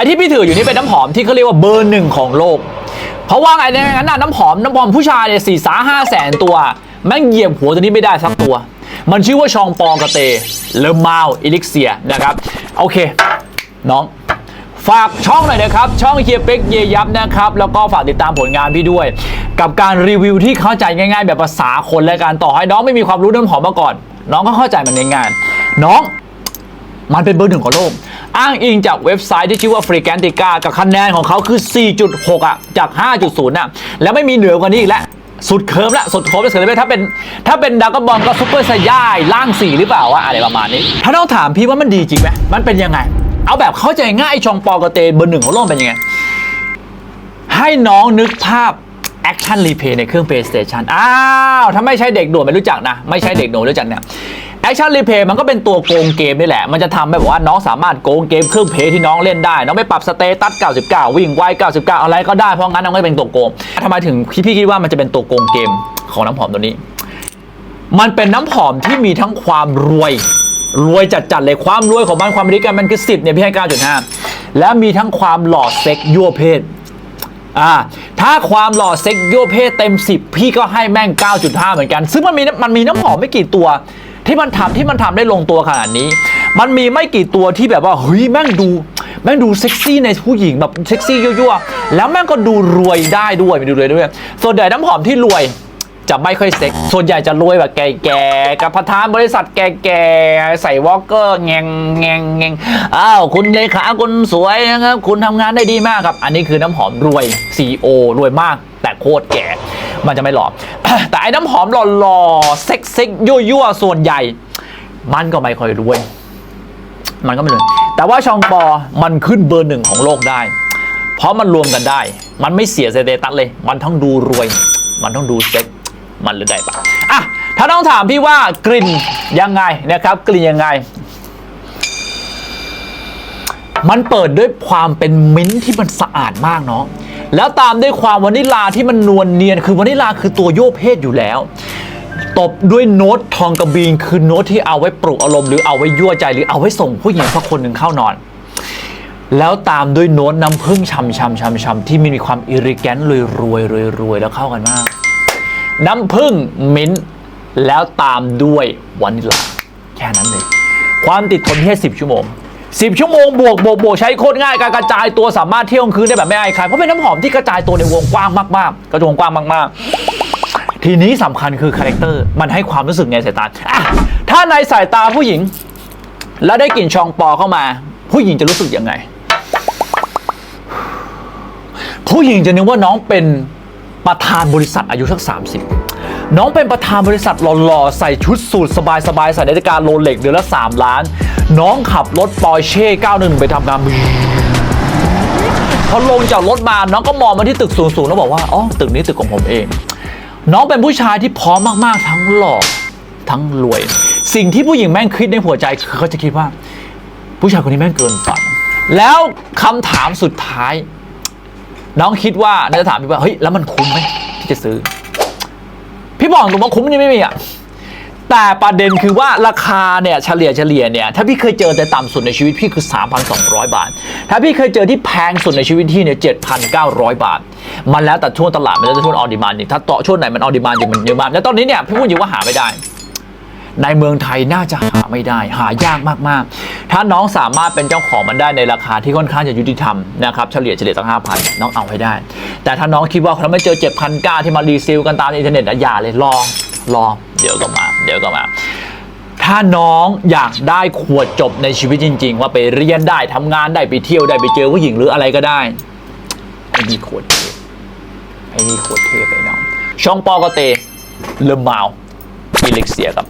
อ้ที่พี่ถืออยู่นี่เป็นน้ำหอมที่เขาเรียกว่าเบอร์หนึ่งของโลก เพราะว่าไงเนี่ยงั้นน่ะน้ำหอมน้ำหอมผู้ชายเนี่ยสี่สาห้าแสนตัวแม่งเหยียบหัวตัวนี้ไม่ได้สักตัว มันชื่อว่าชองปองกระเตเลมาวอิลิกเซียนะครับ โอเค น้องฝากช่องหน่อยนะครับ ช่องเฮียเป็กเยยับนะครับ แล้วก็ฝากติดตามผลงานพี่ด้วย กับการรีวิวที่เข้าใจง่าย ๆ แบบภาษาคนและการต่อให้น้องไม่มีความรู้เรื่องหอมมาก่อน น้องก็เข้าใจมันง่ายๆน้อง มันเป็นเบอร์หนึ่งของโลก อ้างอิงจากเว็บไซต์ที่ชื่อว่า f r e e g a n t i c a กับคะแนนของเขาคือ 4.6 อะ จาก 5.0อะ แล้วไม่มีเหนือกว่านี้อีกแล้วสุดเคิร์มละสุดโคมเลยเสือเลยถ้าเป็นถ้าเป็นดาวก็บอลก็ซุปเปอร์ไซย่ายล่างสี่หรือเปล่าวะอะไรประมาณนี้ ถ้าต้องถามพี่ว่ามันดีจริงไหมมันเป็นยังไง เอาแบบเข้าใจง่ายชองปอกเตเบอร์หนึ่งของโลกเป็นยังไง ให้น้องนึกภาพแอคชั่นรีเพย์ในเครื่อง PlayStation อ้าว ถ้าไม่ใช่เด็กหนวดไม่รู้จักนะ ไม่ใช่เด็กหนวดรู้จักเนี่ย แอคชั่นรีเพย์มันก็เป็นตัวโกงเกมนี่แหละ มันจะทำแบบว่าน้องสามารถโกงเกมเครื่องเพย์ที่น้องเล่นได้ น้องไปปรับสเตตัส 99 วิ่งไว 99 อะไรก็ได้ เพราะงั้นน้องก็เป็นตัวโกงทำไมถึงพี่พี่คิดว่ามันจะเป็นตัวโกงเกมของน้ำหอมตัวนี้ มันเป็นน้ำหอมที่มีทั้งความรวย รวยจัดๆเลย ความรวยของมันความริกันมันคือ 10เนี่ยพี่ให้ 9.5 และมีทั้งความหล่อเซ็กยั่วเพศอ่าถ้าความหล่อเซ็กยั่วเพศเต็ม 10 พี่ก็ให้แม่ง 9.5 เหมือนกัน ซึ่งมันมีมันมีน้ำหอมไม่กี่ตัว ที่มันทำที่มันทำได้ลงตัวขนาดนี้ มันมีไม่กี่ตัวที่แบบว่าเฮ้ยแม่งดูแม่งดูเซ็กซี่ในผู้หญิงแบบเซ็กซี่ยั่วๆแล้วแม่งก็ดูรวยได้ด้วยไปดูรวยด้วย ส่วนใหญ่น้ำหอมที่รวยจะไม่ค่อยเซ็ก ส่วนใหญ่จะรวยแบบแก่ๆ กับประธานบริษัทแก่ๆ ใส่วอลเกอร์แงงแงงแงงอ้าว คุณเลขาคุณสวยนะครับ คุณทำงานได้ดีมากครับ อันนี้คือน้ำหอมรวย CEO รวยมากแต่โคตรแก่ มันจะไม่หล่อ แต่ไอ้น้ำหอมหล่อๆเซ็กซ็กยั่วๆส่วนใหญ่ มันก็ไม่ค่อยรวย มันก็ไม่รวยแต่ว่าชองปอมันขึ้นเบอร์หนึ่งของโลกได้ เพราะมันรวมกันได้ มันไม่เสียเสเตตัสเลย มันทั้งดูรวย มันต้องดูเซ็กมันหรือได้ปะอะถ้าต้องถามพี่ว่ากลิ่นยังไงนะครับ กลิ่นยังไง มันเปิดด้วยความเป็นมิ้นท์ที่มันสะอาดมากเนาะ แล้วตามด้วยความวานิลาที่มันนวลเนียน คือวานิลาคือตัวโยกเพศอยู่แล้ว ตบด้วยโน้ตทองกระบีนคือโน้ตที่เอาไว้ปลุกอารมณ์หรือเอาไว้ยั่วใจหรือเอาไว้ส่งผู้หญิงสักคนหนึ่งเข้านอนแล้วตามด้วยโน้ตน้ำผึ้งช่ำช่ำช่ำช่ำที่มีความอิริแกนรวยรวยรวยรวยแล้วเข้ากันมาก น้ำผึ้งมิ้นท์แล้วตามด้วยวานิลา แค่นั้นเลย ความติดทนแค่10 ชั่วโมง 10 ชั่วโมงบวกบวกบวกใช้โคตรง่ายการกระจายตัวสามารถเที่ยวกลางคืนได้แบบไม่อายใครเพราะเป็นน้ำหอมที่กระจายตัวในวงกว้างมากๆ กระจวงกว้างมากๆ ทีนี้สำคัญคือคาแรคเตอร์มันให้ความรู้สึกในสายตาถ้าในสายตาผู้หญิง แล้วได้กลิ่นชองปอเข้ามา ผู้หญิงจะรู้สึกยังไง ผู้หญิงจะนึกว่าน้องเป็นประธานบริษัทอายุสัก 30น้องเป็นประธานบริษัทหล่อๆ ใส่ชุดสูทสบายๆ ใส่นาฬิกาโรเล็กเดือนละ 3 ล้าน น้องขับรถปอร์เช่911ไปทำงานพอลงจากรถมาน้องก็มองมาที่ตึกสูงๆแล้วบอกว่าอ๋อตึกนี้ตึกของผมเอง น้องเป็นผู้ชายที่พร้อมมากๆ ทั้งหล่อทั้งรวย สิ่งที่ผู้หญิงแม่งคิดในหัวใจคือเขาจะคิดว่า ผู้ชายคนนี้แม่งเกินฝันแล้วคำถามสุดท้าย น้องคิดว่าน่าจะถามพี่ว่าเฮ้ยแล้วมันคุ้มไหมที่จะซื้อ พี่บอกตรงว่าคุ้มนี่ไม่มีอะ แต่ประเด็นคือว่าราคาเนี่ยเฉลี่ยเฉลี่ยเนี่ยถ้าพี่เคยเจอแต่ต่ำสุดในชีวิตพี่คือ 3,200 บาท ถ้าพี่เคยเจอที่แพงสุดในชีวิตที่เนี่ย7,900 บาท มันแล้วแต่ช่วงตลาดมันแล้วแต่ช่วงออดิมานถ้าต่อช่วงไหนมันออดิมานอยู่มันเยอะมากแล้วตอนนี้เนี่ยพี่พูดอยู่ว่าหาไม่ได้ ในเมืองไทยน่าจะหาไม่ได้ หายากมากๆ ถ้าน้องสามารถเป็นเจ้าของมันได้ในราคาที่ค่อนข้างจะยุติธรรมนะครับเฉลี่ยเฉลี่ยตั้งห้าพันน้องเอาให้ได้ แต่ถ้าน้องคิดว่าถ้าไม่เจอเจ็ดพันก้าที่มารีซิลกันตามอินเทอร์เน็ตอย่าเลยรอรองเดี๋ยวก็มา เดี๋ยวก็มา ถ้าน้องอยากได้ขวดจบในชีวิตจริง ๆ ว่าไปเรียนได้ทำงานได้ไปเที่ยวได้ไปเจอผู้หญิงหรืออะไรก็ได้ไอ้นี่ขวดเทพไอ้นี่ขวดเทพไอ้น้องช่องปอกเตเลมาอิเล็กเซียครับ